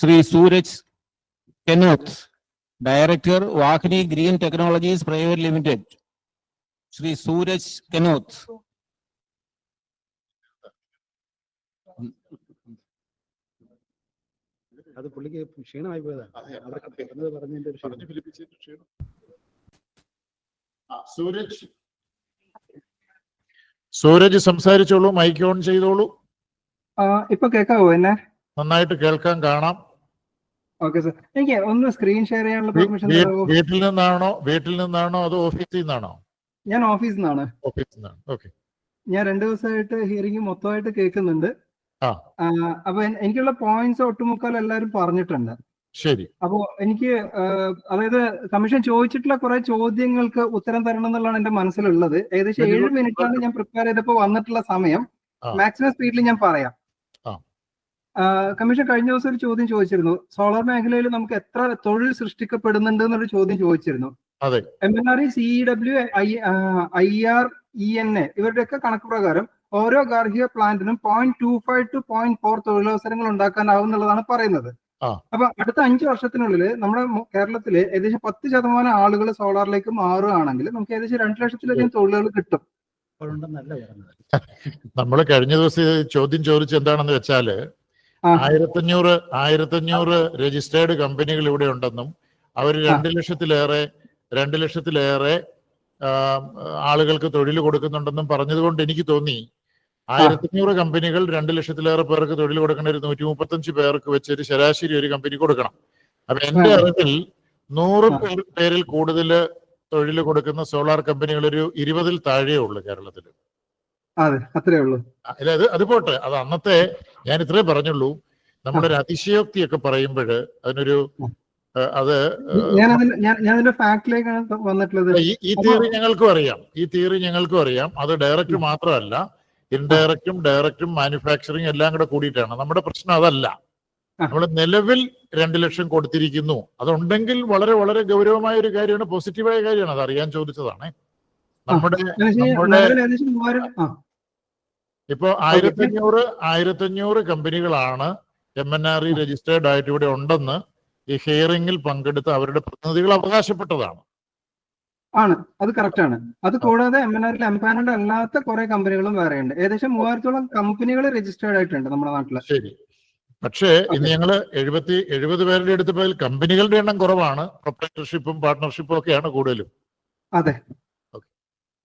Shri Sooraj Kenoth director Vahini green technologies private limited. Shri Sooraj Kenoth. അത് പുള്ളിക്ക് ക്ഷീണമായി പോയതാണ് അവർക്ക് പറഞ്ഞത് പറഞ്ഞതിന്റെ ഒരു ക്ഷീണം. സൂരജ്. സൂരജ് സംസാരിച്ചോളൂ മൈക്ക് ഓൺ ചെയ്തോളൂ. ഇപ്പൊ കേൾക്കാവോ എന്നെ? നന്നായിട്ട് കേൾക്കാൻ കാണാം. ഓക്കെ സർ എനിക്ക് ഒന്ന് സ്ക്രീൻ ഷെയർ ചെയ്യാനുള്ള പെർമിഷൻ വീട്ടിൽ നിന്നാണോ? വീട്ടിൽ നിന്നാണോ അതോ ഓഫീസിൽ നിന്നാണോ? ഞാൻ ഓഫീസിൽ നിന്നാണ്. ഓഫീസിൽ നിന്നാണ്. ഓക്കെ ഞാൻ രണ്ടു ദിവസമായിട്ട് ഹിയറിംഗ് മൊത്തമായിട്ട് കേൾക്കുന്നുണ്ട്. അപ്പൊ എനിക്കുള്ള പോയിന്റ്സ് ഒട്ടുമുക്കാൽ എല്ലാവരും പറഞ്ഞിട്ടുണ്ട്. ശരി. അപ്പോ എനിക്ക് അതായത് കമ്മീഷൻ ചോദിച്ചിട്ടുള്ള കുറെ ചോദ്യങ്ങൾക്ക് ഉത്തരം തരണം എന്നുള്ളതാണ് എന്റെ മനസ്സിലുള്ളത്. ഏകദേശം ഏഴ് good. മിനിറ്റ് ആണ് ഞാൻ പ്രിപ്പയർ ചെയ്തപ്പോ വന്നിട്ടുള്ള സമയം. മാക്സിമം സ്പീഡിൽ ഞാൻ പറയാം. കമ്മീഷൻ കഴിഞ്ഞ ദിവസം ഒരു ചോദ്യം ചോദിച്ചിരുന്നു. സോളാർ മേഖലയിൽ നമുക്ക് എത്ര തൊഴിൽ സൃഷ്ടിക്കപ്പെടുന്നുണ്ട് എന്നൊരു ചോദ്യം ചോദിച്ചിരുന്നു. അതെ. M N R E C W I R E N A ഇവരുടെയൊക്കെ കണക്ക് പ്രകാരം ഓരോ ഗാർഹിക പ്ലാന്റിനും point two five two point four തൊഴിലവസരങ്ങൾ ഉണ്ടാക്കാനാവും എന്നുള്ളതാണ് പറയുന്നത്. അപ്പൊ അടുത്ത അഞ്ച് വർഷത്തിനുള്ളിൽ നമ്മുടെ കേരളത്തിൽ കേരളത്തിൽ ഏകദേശം പത്ത് ശതമാനം ആളുകൾ സോളാറിലേക്ക് മാറുകയാണെങ്കിൽ നമുക്ക് ഏകദേശം രണ്ട് ലക്ഷത്തിലധികം തൊഴിലുകൾ കിട്ടും. നമ്മൾ കഴിഞ്ഞ ദിവസം ചോദ്യം ചോദിച്ചെന്താണെന്ന് വെച്ചാൽ. ആയിരത്തഞ്ഞൂറ് ആയിരത്തഞ്ഞൂറ് രജിസ്റ്റേർഡ് കമ്പനികൾ ഇവിടെ ഉണ്ടെന്നും അവർ രണ്ട് ലക്ഷത്തിലേറെ രണ്ട് ലക്ഷത്തിലേറെ ആളുകൾക്ക് തൊഴിൽ കൊടുക്കുന്നുണ്ടെന്നും പറഞ്ഞതുകൊണ്ട് എനിക്ക് തോന്നി. ആയിരത്തഞ്ഞൂറ് കമ്പനികൾ രണ്ട് ലക്ഷത്തിലേറെ പേർക്ക് തൊഴിൽ കൊടുക്കേണ്ട ഒരു നൂറ്റി മുപ്പത്തഞ്ച് പേർക്ക് വെച്ച് ഒരു ശരാശരി ഒരു കമ്പനി കൊടുക്കണം. അപ്പൊ എന്റെ അറിവിൽ നൂറ് പേരിൽ കൂടുതൽ തൊഴിൽ കൊടുക്കുന്ന സോളാർ കമ്പനികൾ ഒരു ഇരുപതിൽ താഴെയേ ഉള്ളൂ കേരളത്തിൽ. അതെ അത്രേ ഉള്ളൂ. അല്ല അത് അത് പോട്ടെ. അത് അന്നത്തെ ഞാൻ ഇത്രേ പറഞ്ഞുള്ളൂ. നമ്മുടെ ഒരു അതിശയോക്തിയൊക്കെ പറയുമ്പോൾ അതിനൊരു അത് ഫാക്ടിലേക്കാണ് വന്നിട്ടുള്ളത്. ഈ ഈ തിയറി ഞങ്ങൾക്കും അറിയാം. ഈ തിയറി ഞങ്ങൾക്കും അറിയാം. അത് ഡയറക്റ്റ് മാത്രമല്ല ഇൻഡയറക്റ്റും ഡയറക്റ്റും മാനുഫാക്ചറിങ് എല്ലാം കൂടെ കൂടിയിട്ടാണ്. നമ്മുടെ പ്രശ്നം അതല്ല. നമ്മൾ നിലവിൽ രണ്ട് ലക്ഷം കൊടുത്തിരിക്കുന്നു. അതുണ്ടെങ്കിൽ വളരെ വളരെ ഗൗരവമായ ഒരു കാര്യമാണ് പോസിറ്റീവായ കാര്യമാണ്. അത് അറിയാൻ ചോദിച്ചതാണ്. നമ്മുടെ ഇപ്പോ അഞ്ഞൂറ് ആയിരത്തി അഞ്ഞൂറ് കമ്പനികളാണ് M N R E registered ആയിട്ട് ഇവിടെ ഉണ്ടെന്ന് ഈ ഹിയറിംഗിൽ പങ്കെടുത്ത് അവരുടെ പ്രതിനിധികൾ അവകാശപ്പെട്ടതാണ്. ആണ്. അത് കറക്റ്റ് ആണ്. അത് കൂടാതെ എം എൻ ആറിൽ എംപാനഡ് അല്ലാത്ത കുറെ കമ്പനികളും വേറെയുണ്ട് ഏകദേശം മൂവായിരത്തോളം കമ്പനികൾ രജിസ്റ്റേർഡ് ആയിട്ടുണ്ട് നമ്മുടെ നാട്ടിൽ. ശരി. പക്ഷേ ഇന്ന് ഞങ്ങൾ എഴുപത്തി എഴുപത് പേരുടെ എടുത്തപ്പോൾ കമ്പനികളുടെ എണ്ണം കുറവാണ്. പ്രൊപ്പറേറ്റർഷിപ്പും പാർട്ട്ണർഷിപ്പും ഒക്കെയാണ് കൂടുതലും. അതെ.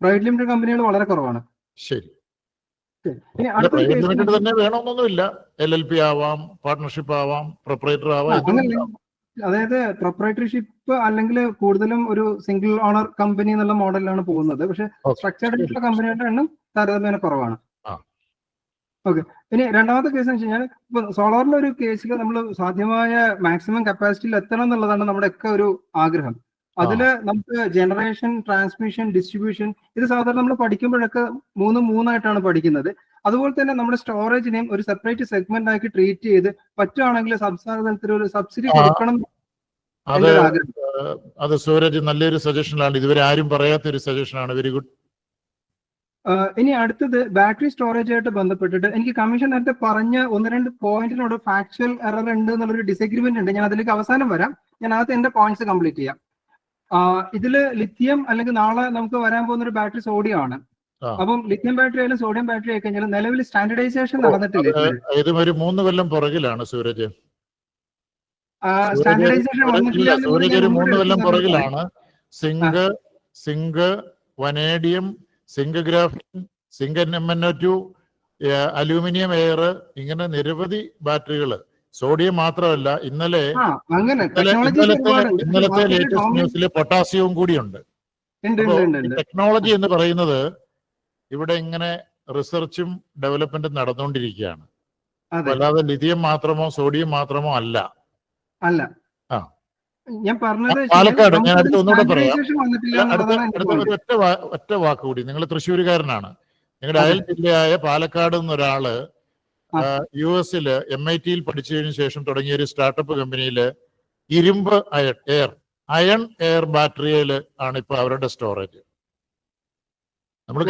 പ്രൈവറ്റ് ലിമിറ്റഡ് കമ്പനികൾ വളരെ കുറവാണ്. ശരി. പ്രൈവറ്റ് ലിമിറ്റഡ് തന്നെ വേണമെന്നൊന്നുമില്ല. എൽ എൽ പി ആവാം പാർട്ട്ണർഷിപ്പ് ആവാം പ്രൊപ്പറേറ്റർ ആവാം അതായത് പ്രൊപ്പറേറ്റർഷിപ്പ് അല്ലെങ്കിൽ കൂടുതലും ഒരു സിംഗിൾ ഓണർ കമ്പനി എന്നുള്ള മോഡലിലാണ് പോകുന്നത്. പക്ഷെ സ്ട്രക്ചേർഡ് ആയിട്ടുള്ള കമ്പനികളുടെ എണ്ണം താരതമ്യേന കുറവാണ്. ഓക്കെ. ഇനി രണ്ടാമത്തെ കേസ് എന്ന് വെച്ച് കഴിഞ്ഞാൽ ഇപ്പൊ സോളാറിന്റെ ഒരു കേസിൽ നമ്മൾ സാധ്യമായ മാക്സിമം കപ്പാസിറ്റിയിൽ എത്തണം എന്നുള്ളതാണ് നമ്മുടെ ഒക്കെ ഒരു ആഗ്രഹം. അതിൽ നമുക്ക് ജനറേഷൻ ട്രാൻസ്മിഷൻ ഡിസ്ട്രിബ്യൂഷൻ ഇത് സാധാരണ നമ്മൾ പഠിക്കുമ്പോഴൊക്കെ മൂന്ന് മൂന്നായിട്ടാണ് പഠിക്കുന്നത്. അതുപോലെ തന്നെ നമ്മുടെ സ്റ്റോറേജിനെയും ഒരു സെപ്പറേറ്റ് സെഗ്മെന്റ് ആക്കി ട്രീറ്റ് ചെയ്ത് പറ്റുവാണെങ്കിൽ സംസ്ഥാന തലത്തിൽ ഒരു സബ്സിഡി കൊടുക്കണം അത് സൂരജ് നല്ലൊരു സജഷനാണ് ഇതുവരെ ആരും പറയാത്ത ഒരു സജഷനാണ് വെരി ഗുഡ് ഇനി അടുത്തത് ബാറ്ററി സ്റ്റോറേജ് ആയിട്ട് ബന്ധപ്പെട്ടിട്ട് എനിക്ക് കമ്മീഷൻ നേരത്തെ പറഞ്ഞ ഒന്ന് രണ്ട് പോയിന്റിനോട് ഫാക്ച്വൽ എറർ ഉണ്ട് എന്നുള്ളൊരു ഡിസഗ്രിമെന്റ് ഉണ്ട്. ഞാൻ അതിലേക്ക് അവസാനം വരാം. ഞാൻ അകത്ത് എന്റെ പോയിന്റ്സ് കംപ്ലീറ്റ് ചെയ്യാം. ഇതിൽ ലിഥിയം അല്ലെങ്കിൽ നാളെ നമുക്ക് വരാൻ പോകുന്ന ഒരു ബാറ്ററി സോഡിയം ആണ്. അപ്പം ലിത്യം ബാറ്ററി ആയാലും സോഡിയം ബാറ്ററി ആയി കഴിഞ്ഞാൽ നിലവിൽ സ്റ്റാൻഡർഡൈസേഷൻ നടന്നിട്ടില്ല. ഇതും ഒരു മൂന്ന് കൊല്ലം പുറകിലാണ് സൂരജ്. സ്റ്റാൻഡർഡൈസേഷൻ വന്നിട്ടില്ല സൂരജ് ഒരു മൂന്ന് കൊല്ലം പുറകിലാണ്. Zinc zinc vanadium zinc graphene zinc M N O two aluminium air ഇങ്ങനെ നിരവധി ബാറ്ററികൾ സോഡിയം മാത്രമല്ല ഇന്നലെ ഇന്നലത്തെ ലേറ്റസ്റ്റ് ന്യൂസിൽ പൊട്ടാസ്യവും കൂടിയുണ്ട്. ടെക്നോളജി എന്ന് പറയുന്നത് ഇവിടെ ഇങ്ങനെ റിസർച്ചും ഡെവലപ്മെന്റും നടന്നുകൊണ്ടിരിക്കുകയാണ്. അല്ലാതെ ലിഥിയം മാത്രമോ സോഡിയം മാത്രമോ അല്ല. അല്ല. ആ. ഞാൻ പറഞ്ഞത് പാലക്കാട്, ഞാൻ അടുത്ത ഒന്നുകൂടെ പറയാം. ഒറ്റ ഒറ്റ വാക്ക് കൂടി. നിങ്ങൾ തൃശ്ശൂരുകാരനാണ്. നിങ്ങളുടെ അയൽ ജില്ലയായ പാലക്കാട് എന്നൊരാൾ ആ. യു എസിൽ എം ഐ ടിയിൽ പഠിച്ചതിന് ശേഷം തുടങ്ങിയ ഒരു സ്റ്റാർട്ടപ്പ് കമ്പനിയിൽ ഇരുമ്പ് അയൺ എയർ അയൺ എയർ ബാറ്ററിയിൽ ആണ് ഇപ്പൊ അവരുടെ സ്റ്റോറേജ് നമ്മൾ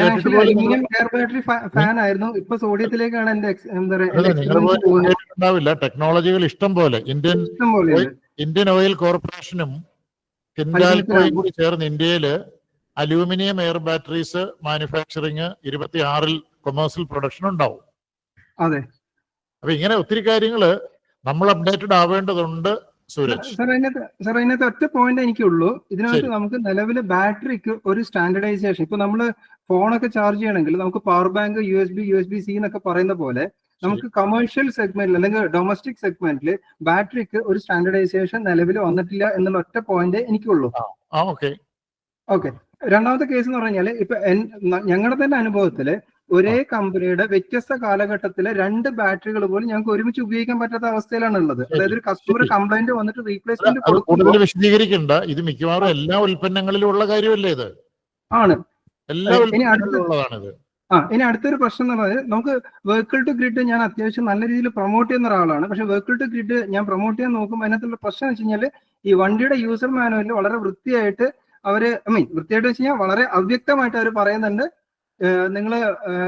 കേട്ടിട്ടുണ്ടാവില്ല. ടെക്നോളജികൾ ഇഷ്ടം പോലെ. ഇന്ത്യൻ ഇന്ത്യൻ ഓയിൽ കോർപ്പറേഷനും ഹിൻഡാൽകോയും കൂടി ചേർന്ന് ഇന്ത്യയിൽ അലൂമിനിയം എയർ ബാറ്ററീസ് മാനുഫാക്ചറിങ് ഇരുപത്തി ആറിൽ കൊമേഴ്സ്യൽ പ്രൊഡക്ഷൻ ഉണ്ടാവും. അതെ. അപ്പൊ ഇങ്ങനെ ഒത്തിരി കാര്യങ്ങൾ നമ്മൾ അപ്ഡേറ്റഡ് ആവേണ്ടതുണ്ട് സർ സാർ അതിനകത്ത് സാർ അതിനകത്ത് ഒറ്റ പോയിന്റ് എനിക്കുള്ളൂ. ഇതിനകത്ത് നമുക്ക് നിലവിൽ ബാറ്ററിക്ക് ഒരു സ്റ്റാൻഡർഡൈസേഷൻ ഇപ്പൊ നമ്മൾ ഫോണൊക്കെ ചാർജ് ചെയ്യണമെങ്കിൽ നമുക്ക് power bank U S B U S B C എന്നൊക്കെ പറയുന്ന പോലെ നമുക്ക് കമേഴ്ഷ്യൽ സെഗ്മെന്റിൽ അല്ലെങ്കിൽ ഡൊമസ്റ്റിക് സെഗ്മെന്റിൽ ബാറ്ററിക്ക് ഒരു സ്റ്റാൻഡർഡൈസേഷൻ നിലവിൽ വന്നിട്ടില്ല എന്നുള്ള ഒറ്റ പോയിന്റ് എനിക്കുള്ളൂ. ഓക്കെ രണ്ടാമത്തെ കേസ് എന്ന് പറഞ്ഞാൽ ഇപ്പൊ ഞങ്ങളുടെ തന്നെ അനുഭവത്തിൽ ഒരേ കമ്പനിയുടെ വ്യത്യസ്ത കാലഘട്ടത്തിലെ രണ്ട് ബാറ്ററികൾ പോലും ഞങ്ങൾക്ക് ഒരുമിച്ച് ഉപയോഗിക്കാൻ പറ്റാത്ത അവസ്ഥയിലാണ് ഉള്ളത് അതായത് ഒരു കസ്റ്റമർ. കംപ്ലൈന്റ് വന്നിട്ട് റീപ്ലേസ്മെന്റ് വിശദീകരിക്കേണ്ട കൂടുതൽ കൊടുക്കുമ്പോൾ വിശദീകരിക്കണ്ട. ഇത് മിക്കവാറും എല്ലാ ഉൽപ്പന്നങ്ങളിലും ഉള്ള കാര്യമല്ലേ ഇത്? ആണ്. എല്ലാ ഇനി അടുത്ത- ഉൽപ്പന്നങ്ങളിലും ഉള്ളതാണിത് ആ ഇനി അടുത്തൊരു പ്രശ്നം എന്ന് പറയുന്നത് നമുക്ക് വെഹിക്കിൾ ടു ഗ്രിഡ് ഞാൻ അത്യാവശ്യം നല്ല രീതിയിൽ പ്രൊമോട്ട് ചെയ്യുന്ന ഒരാളാണ്. പക്ഷെ വെഹിക്കിൾ ടു ഗ്രിഡ് ഞാൻ പ്രൊമോട്ട് ചെയ്യാൻ നോക്കുമ്പോൾ അതിനകത്തുള്ള പ്രശ്നം വെച്ച് കഴിഞ്ഞാൽ ഈ വണ്ടിയുടെ യൂസർ മാനുവലിൽ വളരെ വൃത്തിയായിട്ട് അവർ ഐ മീൻ വൃത്തിയായിട്ട് വെച്ച് കഴിഞ്ഞാൽ വളരെ അവ്യക്തമായിട്ട് അവർ പറയുന്നുണ്ട്. നിങ്ങൾ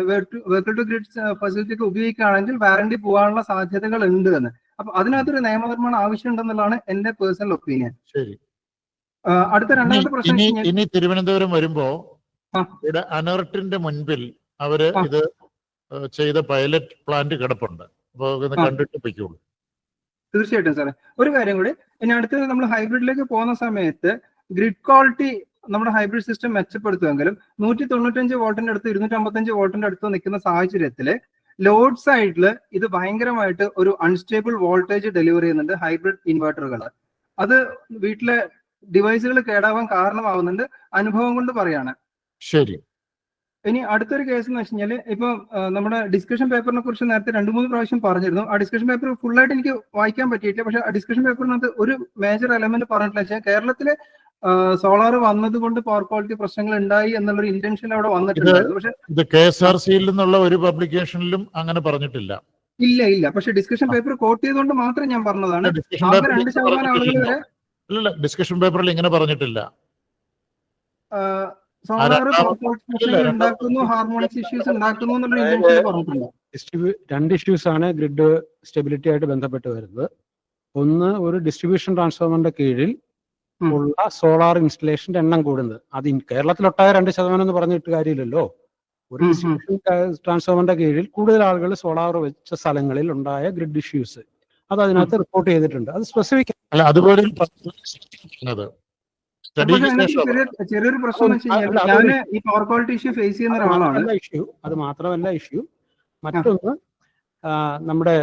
വെഹിക്കിൾ ടു ഗ്രിഡ് ഫെസിലിറ്റി ഒക്കെ ഉപയോഗിക്കുകയാണെങ്കിൽ വാറണ്ടി പോകാനുള്ള സാധ്യതകൾ ഉണ്ട് എന്ന്. അപ്പൊ അതിനകത്തൊരു നിയമനിർമ്മാണം ആവശ്യമുണ്ടെന്നുള്ളതാണ് എന്റെ പേഴ്സണൽ ഒപ്പീനിയൻ. ശരി. അടുത്ത രണ്ടാമത്തെ പ്രശ്നം ഇനി തിരുവനന്തപുരം വരുമ്പോ. ഇവിടെ അനർട്ടിന്റെ മുൻപിൽ അവർ ഇത് ചെയ്ത പൈലറ്റ് പ്ലാന്റ് കിടപ്പുണ്ട്. അപ്പൊ. കണ്ടിട്ട് തീർച്ചയായിട്ടും സാറേ. ഒരു കാര്യം കൂടി ഇനി അടുത്തത് നമ്മൾ ഹൈബ്രിഡിലേക്ക് പോകുന്ന സമയത്ത് ഗ്രിഡ് ക്വാളിറ്റി നമ്മുടെ ഹൈബ്രിഡ് സിസ്റ്റം മെച്ചപ്പെടുത്തുമെങ്കിലും നൂറ്റി തൊണ്ണൂറ്റഞ്ച് വോൾട്ടിന്റെ അടുത്ത് ഇരുന്നൂറ്റി അമ്പത്തഞ്ച് വോൾട്ടിന്റെ അടുത്ത് നിൽക്കുന്ന സാഹചര്യത്തിൽ ലോഡ് സൈഡിൽ ഇത് ഭയങ്കരമായിട്ട് ഒരു അൺസ്റ്റേബിൾ വോൾട്ടേജ് ഡെലിവറി ചെയ്യുന്നുണ്ട് ഹൈബ്രിഡ് ഇൻവെർട്ടറുകൾ അത് വീട്ടിലെ ഡിവൈസുകൾ കേടാവാൻ കാരണമാവുന്നുണ്ട്. അനുഭവം കൊണ്ട് പറയാണ്. ശരി. ഇനി അടുത്തൊരു കേസ് എന്ന് വെച്ച് കഴിഞ്ഞാൽ ഇപ്പൊ നമ്മുടെ ഡിസ്കഷൻ പേപ്പറിനെ കുറിച്ച് നേരത്തെ രണ്ട് മൂന്ന് പ്രാവശ്യം പറഞ്ഞിരുന്നു. ആ ഡിസ്കഷൻ പേപ്പർ ഫുൾ ആയിട്ട് എനിക്ക് വായിക്കാൻ പറ്റിയിട്ടില്ല. പക്ഷെ ആ ഡിസ്കഷൻ പേപ്പറിനകത്ത് ഒരു മേജർ എലമെന്റ് പറഞ്ഞിട്ടില്ല. വെച്ചാൽ കേരളത്തിലെ സോളാർ വന്നത് കൊണ്ട് പവർ ക്വാളിറ്റി പ്രശ്നങ്ങൾ ഉണ്ടായി എന്നുള്ളൊരു ഇന്റൻഷൻ അവിടെ വന്നിട്ടുണ്ട്. പക്ഷെ ഇത് കെ എസ് ആർ സിയിൽ നിന്നുള്ള ഒരു പബ്ലിക്കേഷനിലും അങ്ങനെ പറഞ്ഞിട്ടില്ല. ഇല്ല ഇല്ല. പക്ഷെ ഡിസ്കഷൻ പേപ്പർ കോട്ട് ചെയ്തുകൊണ്ട് മാത്രം ഞാൻ പറഞ്ഞതാണ്. ഡിസ്കഷൻ പേപ്പറിൽ രണ്ട് ശതമാനം ആളുകൾ വരെ അല്ലല്ല ഡിസ്കഷൻ പേപ്പറിൽ ഇങ്ങനെ പറഞ്ഞിട്ടില്ല. സോളാർ ഉണ്ടാക്കുന്നു ഹാർമോണിക്സ് ഇഷ്യൂസ് ഉണ്ടാക്കുന്നു എന്നുള്ള ഇന്റൻഷൻ പറഞ്ഞിട്ടുണ്ട് രണ്ട് ഇഷ്യൂസ് ആണ് ഗ്രിഡ് സ്റ്റെബിലിറ്റി ആയിട്ട് ബന്ധപ്പെട്ട് വരുന്നത്. ഒന്ന് ഒരു ഡിസ്ട്രിബ്യൂഷൻ ട്രാൻസ്ഫോമറിന്റെ കീഴിൽ. ഉള്ള സോളാർ ഇൻസ്റ്റലേഷന്റെ എണ്ണം കൂടുന്നത്. അത് കേരളത്തിലൊട്ടായ രണ്ട് ശതമാനം എന്ന് പറഞ്ഞിട്ട് കാര്യമില്ലല്ലോ. ഒരു. ഡിസ്ട്രിബ്യൂഷൻ ട്രാൻസ്ഫോമറിന്റെ കീഴിൽ കൂടുതൽ ആളുകൾ സോളാർ വെച്ച സ്ഥലങ്ങളിൽ ഉണ്ടായ ഗ്രിഡ് ഇഷ്യൂസ് അത് അതിനകത്ത് റിപ്പോർട്ട് ചെയ്തിട്ടുണ്ട്. അത് സ്പെസിഫിക് അല്ല അതുപോലെ ചെറിയൊരു പ്രശ്നം ഈ പവർ ക്വാളിറ്റി ഇഷ്യൂ ഫേസ് ചെയ്യുന്ന ഒരാളാണ്. ഇഷ്യൂ അത് മാത്രമല്ല ഇഷ്യൂ മറ്റൊന്ന് നമ്മുടെ